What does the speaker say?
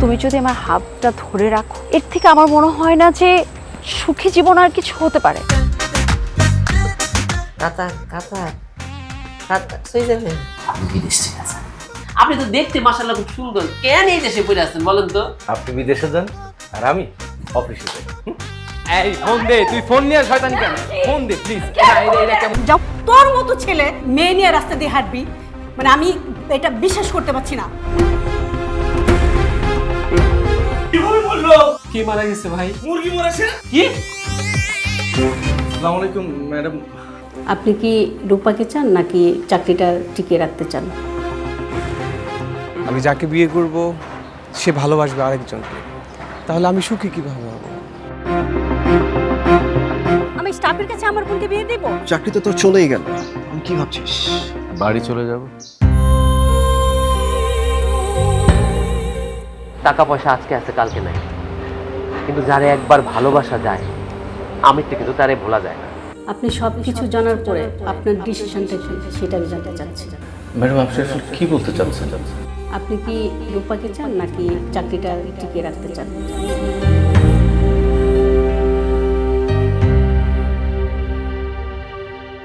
তুমি যদি আমার হাতটা ধরে রাখো এর থেকে আমার মনে হয় না যে সুখী জীবন আর কিছু হতে পারে। কাতা কাতা কাতা সই যাবে। আপনি বিদেশ তো দেখতে মাসাল্লাহ খুব সুন্দর। কেন এই দেশে পড়ে আছেন বলেন তো? আপনি বিদেশে যান আর আমি অফিসে যাই। হুম? এই ফোন দে তুই ফোন নিয়ে শয়তান কেন? ফোন দে প্লিজ যাও তোর মতো ছেলে মেয়ে নিয়ে রাস্তা দিয়ে হাঁটবি। মানে আমি এটা বিশ্বাস করতে পারছি না। কে মারা গেছে ভাই? কি? আসসালামু আলাইকুম ম্যাডাম। আপনি কি রূপাকে চান নাকি চাকরিটা টিকিয়ে রাখতে চান? আমি যাকে বিয়ে করব সে ভালোবাসবে আরেকজনকে। তাহলে আমি সুখী কীভাবে হব? আমি স্টাফের কাছে আমার বোনকে বিয়ে দেব? চাকরি তো তোর চলেই গেল। আমি কি ভাবছিস বাড়ি চলে যাব। টাকা পয়সা আজকে আছে কালকে নাই। কিন্তু যারে একবার ভালোবাসা যায় আমি তো কিন্তু তারে ভোলা যায় না। আপনি সব কিছু জানার পরে আপনার ডিসিশনটা কি? সেটা আমি জানতে চাচ্ছি। ম্যাডাম আপনি আসলে কি বলতে চাচ্ছেন? আপনি কি রূপাকে চান নাকি চাকরিটা টিকিয়ে রাখতে চান?